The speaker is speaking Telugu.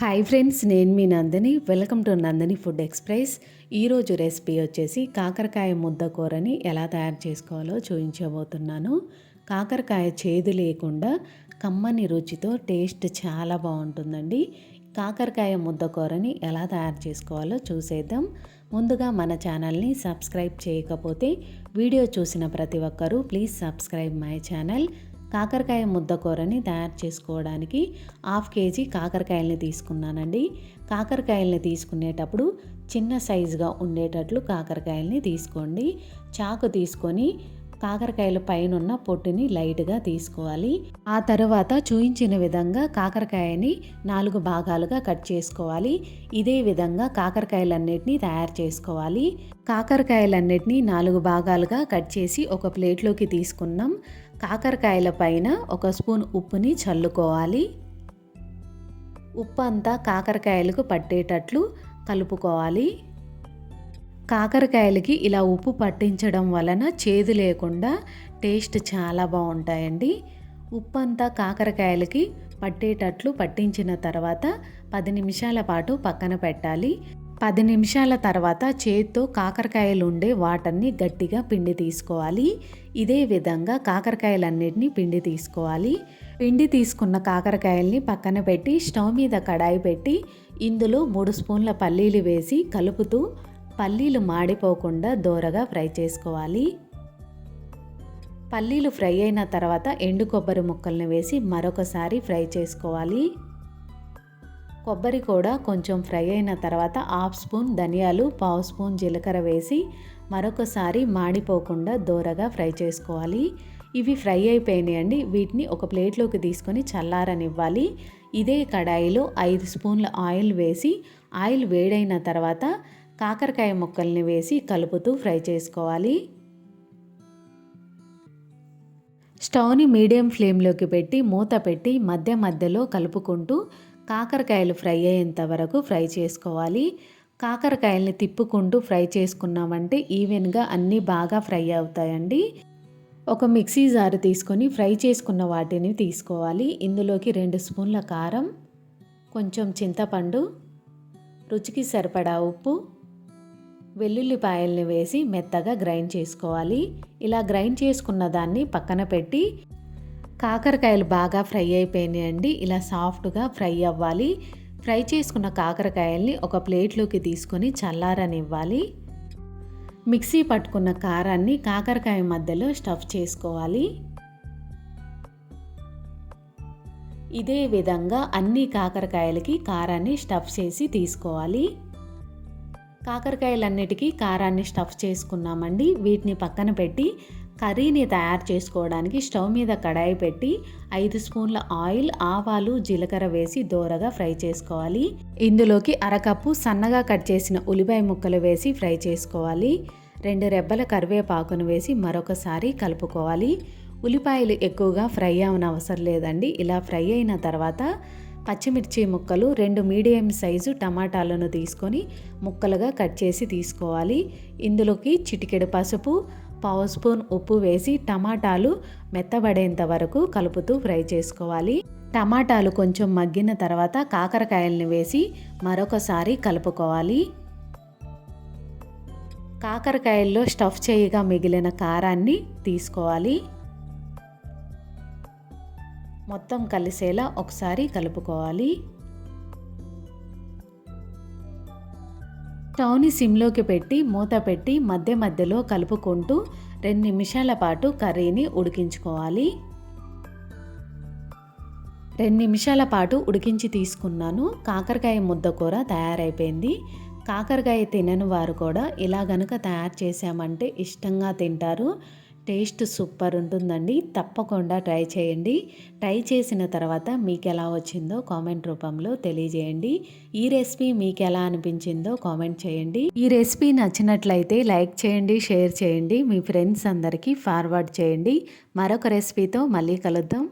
హాయ్ ఫ్రెండ్స్ నేను మీ Nandini. Welcome to Nandini food express ఈరోజు రెసిపీ వచ్చేసి కాకరకాయ ముద్ద కూరని ఎలా తయారు చేసుకోవాలో చూపించబోతున్నాను. కాకరకాయ చేదు లేకుండా కమ్మని రుచితో టేస్ట్ చాలా బాగుంటుందండి. కాకరకాయ ముద్ద కూరని ఎలా తయారు చేసుకోవాలో చూసేద్దాం. ముందుగా మన ఛానల్ని సబ్స్క్రైబ్ చేయకపోతే వీడియో చూసిన ప్రతి ఒక్కరూ ప్లీజ్ సబ్స్క్రైబ్ మై ఛానల్ కాకరకాయ ముద్ద కూరని తయారు చేసుకోవడానికి హాఫ్ కేజీ కాకరకాయలని తీసుకున్నానండి. కాకరకాయలని తీసుకునేటప్పుడు చిన్న సైజుగా ఉండేటట్లు కాకరకాయలని తీసుకోండి. చాకు తీసుకొని కాకరకాయల పైన ఉన్న పొట్టుని లైట్గా తీసుకోవాలి. ఆ తర్వాత చూయించిన విధంగా కాకరకాయని నాలుగు భాగాలుగా కట్ చేసుకోవాలి. ఇదే విధంగా కాకరకాయలన్నిటినీ తయారు చేసుకోవాలి. కాకరకాయలన్నిటినీ నాలుగు భాగాలుగా కట్ చేసి ఒక ప్లేట్లోకి తీసుకున్నాం. కాకరకాయల పైన ఒక స్పూన్ ఉప్పుని చల్లుకోవాలి. ఉప్పు అంతా కాకరకాయలకు పట్టేటట్లు కలుపుకోవాలి. కాకరకాయలకి ఇలా ఉప్పు పట్టించడం వలన చేదు లేకుండా టేస్ట్ చాలా బాగుంటాయండి. ఉప్పు అంతా కాకరకాయలకి పట్టేటట్లు పట్టించిన తర్వాత పది నిమిషాల పాటు పక్కన పెట్టాలి. పది నిమిషాల తర్వాత చేత్తో కాకరకాయలు ఉండే వాటర్ని గట్టిగా పిండి తీసుకోవాలి. ఇదే విధంగా కాకరకాయలన్నిటినీ పిండి తీసుకోవాలి. పిండి తీసుకున్న కాకరకాయల్ని పక్కన పెట్టి స్టవ్ మీద కడాయి పెట్టి ఇందులో మూడు స్పూన్ల పల్లీలు వేసి కలుపుతూ పల్లీలు మాడిపోకుండా దోరగా ఫ్రై చేసుకోవాలి. పల్లీలు ఫ్రై అయిన తర్వాత ఎండు కొబ్బరి ముక్కల్ని వేసి మరొకసారి ఫ్రై చేసుకోవాలి. కొబ్బరి కూడా కొంచెం ఫ్రై అయిన తర్వాత హాఫ్ స్పూన్ ధనియాలు పావు స్పూన్ జీలకర్ర వేసి మరొకసారి మాడిపోకుండా దోరగా ఫ్రై చేసుకోవాలి. ఇవి ఫ్రై అయిపోయినాయండి. వీటిని ఒక ప్లేట్లోకి తీసుకొని చల్లారనివ్వాలి. ఇదే కడాయిలో ఐదు స్పూన్ల ఆయిల్ వేసి ఆయిల్ వేడైన తర్వాత కాకరకాయ ముక్కల్ని వేసి కలుపుతూ ఫ్రై చేసుకోవాలి. స్టవ్ని మీడియం ఫ్లేమ్లోకి పెట్టి మూత పెట్టి మధ్య మధ్యలో కలుపుకుంటూ కాకరకాయలు ఫ్రై అయ్యేంత వరకు ఫ్రై చేసుకోవాలి. కాకరకాయల్ని తిప్పుకుంటూ ఫ్రై చేసుకున్నామంటే ఈవెన్గా అన్నీ బాగా ఫ్రై అవుతాయండి. ఒక మిక్సీ జారు తీసుకొని ఫ్రై చేసుకున్న వాటిని తీసుకోవాలి. ఇందులోకి రెండు స్పూన్ల కారం కొంచెం చింతపండు రుచికి సరిపడా ఉప్పు వెల్లుల్లిపాయల్ని వేసి మెత్తగా గ్రైండ్ చేసుకోవాలి ఇలా గ్రైండ్ చేసుకున్న దాన్ని పక్కన పెట్టి కాకరకాయలు బాగా ఫ్రై అయిపోయినాయండి. ఇలా సాఫ్ట్గా ఫ్రై అవ్వాలి. ఫ్రై చేసుకున్న కాకరకాయల్ని ఒక ప్లేట్లోకి తీసుకొని చల్లారనివ్వాలి. మిక్సీ పట్టుకున్న కారాన్ని కాకరకాయ మధ్యలో స్టఫ్ చేసుకోవాలి. ఇదే విధంగా అన్ని కాకరకాయలకి కారాన్ని స్టఫ్ చేసి తీసుకోవాలి. కాకరకాయలన్నిటికీ కారాన్ని స్టఫ్ చేసుకున్నామండి. వీటిని పక్కన పెట్టి కర్రీని తయారు చేసుకోవడానికి స్టవ్ మీద కడాయి పెట్టి ఐదు స్పూన్ల ఆయిల్ ఆవాలు జీలకర్ర వేసి దోరగా ఫ్రై చేసుకోవాలి. ఇందులోకి అరకప్పు సన్నగా కట్ చేసిన ఉల్లిపాయ ముక్కలు వేసి ఫ్రై చేసుకోవాలి. రెండు రెబ్బల కరివేపాకును వేసి మరొకసారి కలుపుకోవాలి. ఉల్లిపాయలు ఎక్కువగా ఫ్రై అవనవసరం లేదండి. ఇలా ఫ్రై అయిన తర్వాత పచ్చిమిర్చి ముక్కలు రెండు మీడియం సైజు టమాటాలను తీసుకొని ముక్కలుగా కట్ చేసి తీసుకోవాలి. ఇందులోకి చిటికెడు పసుపు పావు స్పూన్ ఉప్పు వేసి టమాటాలు మెత్తబడేంత వరకు కలుపుతూ ఫ్రై చేసుకోవాలి. టమాటాలు కొంచెం మగ్గిన తర్వాత కాకరకాయలను వేసి మరొకసారి కలుపుకోవాలి. కాకరకాయల్లో స్టఫ్ చేయగా మిగిలిన కారాన్ని తీసుకోవాలి. మొత్తం కలిసేలా ఒకసారి కలుపుకోవాలి. స్టవ్ని సిమ్లోకి పెట్టి మూత పెట్టి మధ్య మధ్యలో కలుపుకుంటూ రెండు నిమిషాల పాటు కర్రీని ఉడికించుకోవాలి. రెండు నిమిషాల పాటు ఉడికించి తీసుకున్నాను. కాకరకాయ ముద్ద కూర తయారైపోయింది. కాకరకాయ తినని వారు కూడా ఇలా గనుక తయారు చేసామంటే ఇష్టంగా తింటారు. టేస్ట్ సూపర్ ఉంటుందండి. తప్పకుండా ట్రై చేయండి. ట్రై చేసిన తర్వాత మీకు ఎలా వచ్చిందో కామెంట్ రూపంలో తెలియజేయండి. ఈ రెసిపీ మీకు ఎలా అనిపించిందో కామెంట్ చేయండి. ఈ రెసిపీ నచ్చినట్లయితే లైక్ చేయండి షేర్ చేయండి. మీ ఫ్రెండ్స్ అందరికీ ఫార్వర్డ్ చేయండి. మరొక రెసిపీతో మళ్ళీ కలుద్దాం.